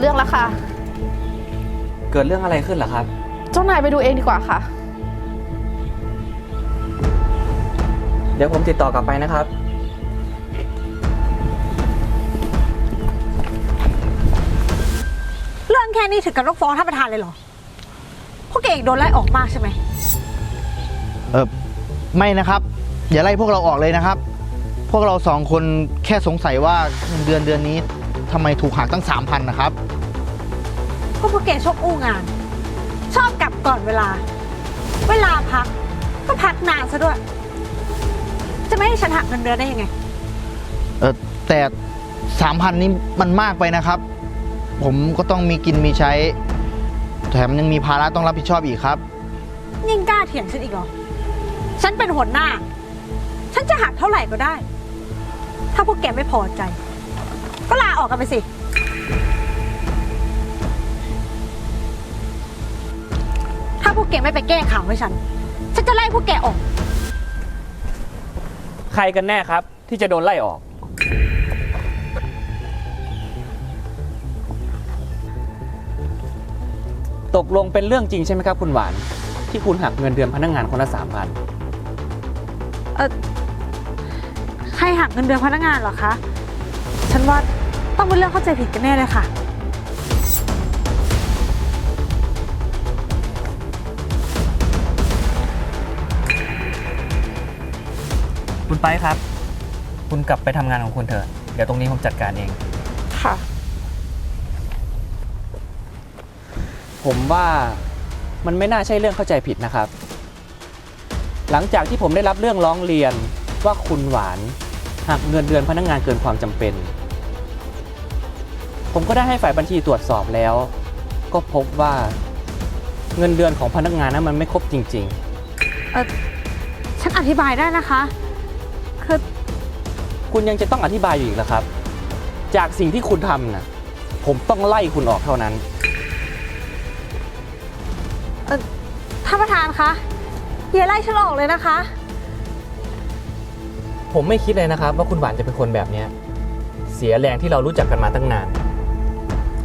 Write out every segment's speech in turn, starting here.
เรื่องแล้วค่ะ เกิดเรื่องอะไรขึ้นเหรอครับ เจ้านายไปดูเองดีกว่าค่ะ เดี๋ยวผมติดต่อกลับไปนะครับ เรื่องแค่นี้ถึงกับต้องฟ้องท่านประธานเลยเหรอพวกเอกโดนไล่ออกมากใช่ไหม เออไม่นะครับ อย่าไล่พวกเราออกเลยนะครับ พวกเราสองคนแค่สงสัยว่าเงินเดือนเดือนนี้ ทำไมถูกหักตั้งสามพันนะครับ ก็พวกแกชอบอู้งาน ชอบกลับก่อนเวลา เวลาพัก ก็พักนานซะด้วย จะไม่ให้ฉันหักเงินเดือนได้ยังไง เออแต่สามพันนี้มันมากไปนะครับ ผมก็ต้องมีกินมีใช้ แถมยังมีภาระต้องรับผิดชอบอีกครับ ยิ่งกล้าเถียงฉันอีกเหรอ ฉันเป็นหัวหน้า ฉันจะหักเท่าไหร่ก็ได้ ถ้าพวกแกไม่พอใจก็ลา ออกกันไปสิ ถ้าพวกแกไม่ไปแก้ข่าวให้ฉัน ฉันจะไล่พวกแกออก ใครกันแน่ครับที่จะโดนไล่ออก ตกลงเป็นเรื่องจริงใช่ไหมครับคุณหวาน ที่คุณหักเงินเดือนพนักงานคนละสามพันเออใครหักเงินเดือนพนักงานเหรอคะ ฉันว่า ต้องเป็นเรื่องเข้าใจผิดกันแน่เลยค่ะ คุณไปครับ คุณกลับไปทำงานของคุณเถอะ เดี๋ยวตรงนี้ผมจัดการเอง ค่ะ ผมว่ามันไม่น่าใช่เรื่องเข้าใจผิดนะครับ หลังจากที่ผมได้รับเรื่องร้องเรียนว่าคุณหวานหักเงินเดือนพนักงานเกินความจำเป็น ผมก็ได้ให้ฝ่ายบัญชีตรวจสอบแล้ว ก็พบว่าเงินเดือนของพนักงานนั้นมันไม่ครบจริงเออฉันอธิบายได้นะคะ คือๆคุณยังจะต้องอธิบายอยู่อีกเหรอครับ จากสิ่งที่คุณทำนะผมต้องไล่คุณออกเท่านั้น ท่านประธานคะอย่าไล่ฉันออกเลยนะคะ ผมไม่คิดเลยนะครับ ว่าคุณหวานจะเป็นคนแบบเนี้ยเสียแรงที่เรารู้จักกันมาตั้งนาน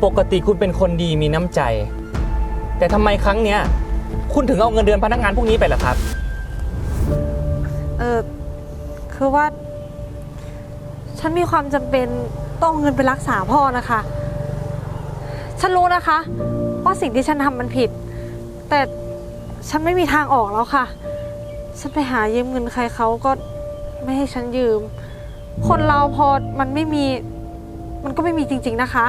ปกติคุณเป็นคนดีมีน้ำใจ แต่ทำไมครั้งเนี้ย คุณถึงเอาเงินเดือนพนักงานพวกนี้ไปล่ะครับ เออคือว่า ฉันมีความจำเป็นต้องเอาเงินไปรักษาพ่อนะคะ ฉันรู้นะคะ ว่าสิ่งที่ฉันทำมันผิด แต่ฉันไม่มีทางออกแล้วค่ะ ฉันไปหายืมเงินใครเขาก็ไม่ให้ฉันยืม คนเราพอมันไม่มี มันก็ไม่มีจริง ๆนะคะ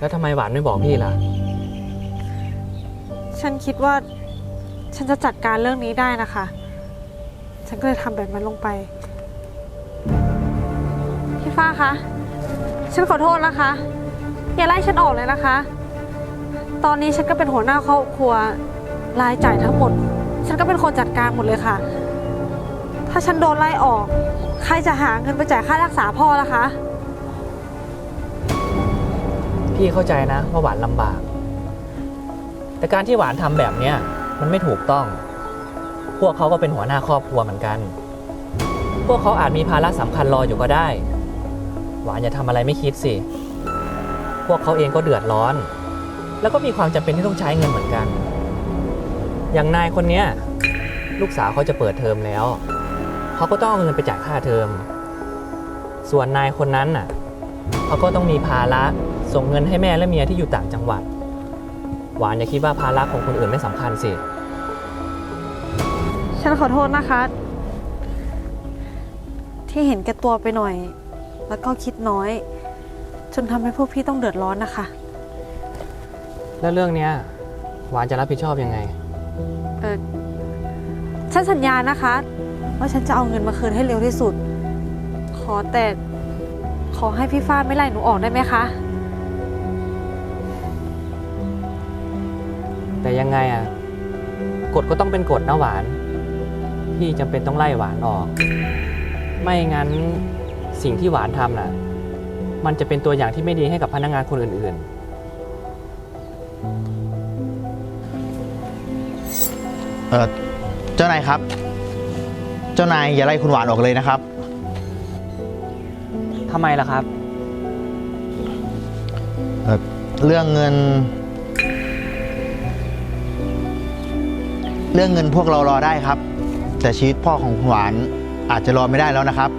แล้วทำไมหวานไม่บอกพี่ล่ะ ฉันคิดว่า ฉันจะจัดการเรื่องนี้ได้นะคะ ฉันก็เลยทำแบบนั้นลงไป พี่ฟ้าคะ ฉันขอโทษนะคะ อย่าไล่ฉันออกเลยนะคะ ตอนนี้ฉันก็เป็นหัวหน้าครอบครัวรายจ่ายทั้งหมด ฉันก็เป็นคนจัดการหมดเลยค่ะ ถ้าฉันโดนไล่ออก ใครจะหาเงินไปจ่ายค่ารักษาพ่อล่ะคะ พี่เข้าใจนะว่าหวานลำบาก แต่การที่หวานทำแบบเนี้ยมันไม่ถูกต้อง พวกเขาก็เป็นหัวหน้าครอบครัวเหมือนกัน พวกเขาอาจมีภาระสำคัญรออยู่ก็ได้ หวานอย่าทำอะไรไม่คิดสิ พวกเขาเองก็เดือดร้อน แล้วก็มีความจำเป็นที่ต้องใช้เงินเหมือนกัน อย่างนายคนเนี้ยลูกสาวเขาจะเปิดเทอมแล้ว เขาก็ต้องเอาเงินไปจ่ายค่าเทอม ส่วนนายคนนั้นน่ะ เขาก็ต้องมีภาระ ส่งเงินให้แม่และเมียที่อยู่ต่างจังหวัด หวานอย่าคิดว่าภาระของคนอื่นไม่สำคัญสิ ฉันขอโทษนะคะ ที่เห็นแก่ตัวไปหน่อย แล้วก็คิดน้อย จนทำให้พวกพี่ต้องเดือดร้อนนะคะ แล้วเรื่องเนี้ยหวานจะรับผิดชอบยังไง เออฉันสัญญานะคะ ว่าฉันจะเอาเงินมาคืนให้เร็วที่สุด ขอแต่ขอให้พี่ฟ้าไม่ไล่หนูออกได้ไหมคะ แต่ยังไงอะกฎก็ต้องเป็นกฎนะหวาน พี่จำเป็นต้องไล่หวานออก ไม่งั้นสิ่งที่หวานทำน่ะ มันจะเป็นตัวอย่างที่ไม่ดีให้กับพนักงานคนอื่นเออเจ้านายครับ เจ้านายอย่าไล่คุณหวานออกเลยนะครับทำไมล่ะครับเอ่อเรื่องเงิน เรื่องเงินพวกเรารอได้ครับ แต่ชีวิตพ่อของคุณหวานอาจจะรอไม่ได้แล้วนะครับ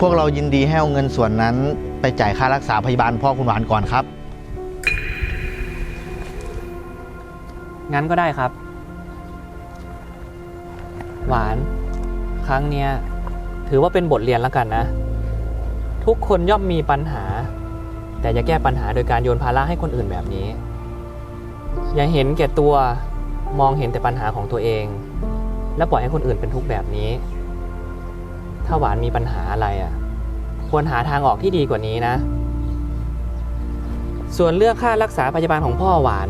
พวกเรายินดีให้เอาเงินส่วนนั้น ไปจ่ายค่ารักษาพยาบาลพ่อคุณหวานก่อนครับ งั้นก็ได้ครับ หวาน ครั้งเนี้ยถือว่าเป็นบทเรียนแล้วกันนะ ทุกคนย่อมมีปัญหา แต่อย่าแก้ปัญหาโดยการโยนภาระให้คนอื่นแบบนี้ อย่าเห็นแก่ตัว มองเห็นแต่ปัญหาของตัวเอง และปล่อยให้คนอื่นเป็นทุกข์แบบนี้ ถ้าหวานมีปัญหาอะไรอะ ควรหาทางออกที่ดีกว่านี้นะ ส่วนเรื่องค่ารักษาพยาบาลของพ่อหวาน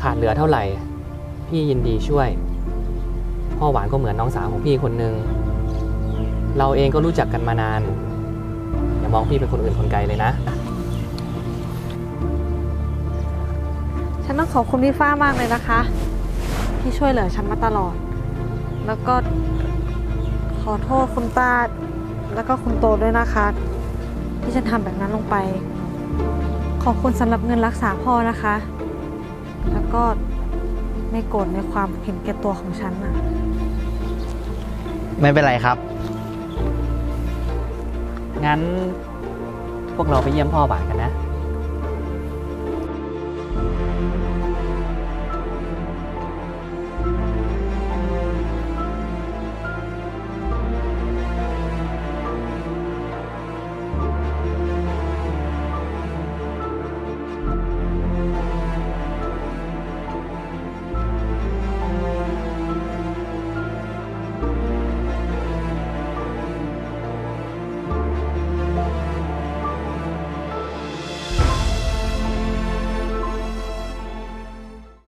ขาดเหลือเท่าไหร่ พี่ยินดีช่วย พ่อหวานก็เหมือนน้องสาวของพี่คนหนึ่งเราเองก็รู้จักกันมานาน อย่ามองพี่เป็นคนอื่นคนไกลเลยนะฉันต้องขอบคุณพี่ฟ้ามากเลยนะคะ ที่ช่วยเหลือฉันมาตลอด แล้วก็ขอโทษคุณตาแล้วก็คุณโตด้วยนะคะ ที่ฉันทำแบบนั้นลงไป ขอบคุณสำหรับเงินรักษาพ่อนะคะ แล้วก็ไม่โกรธในความเห็นแก่ตัวของฉันน่ะ ไม่เป็นไรครับ งั้นพวกเราไปเยี่ยมพ่อบ่ายกันนะ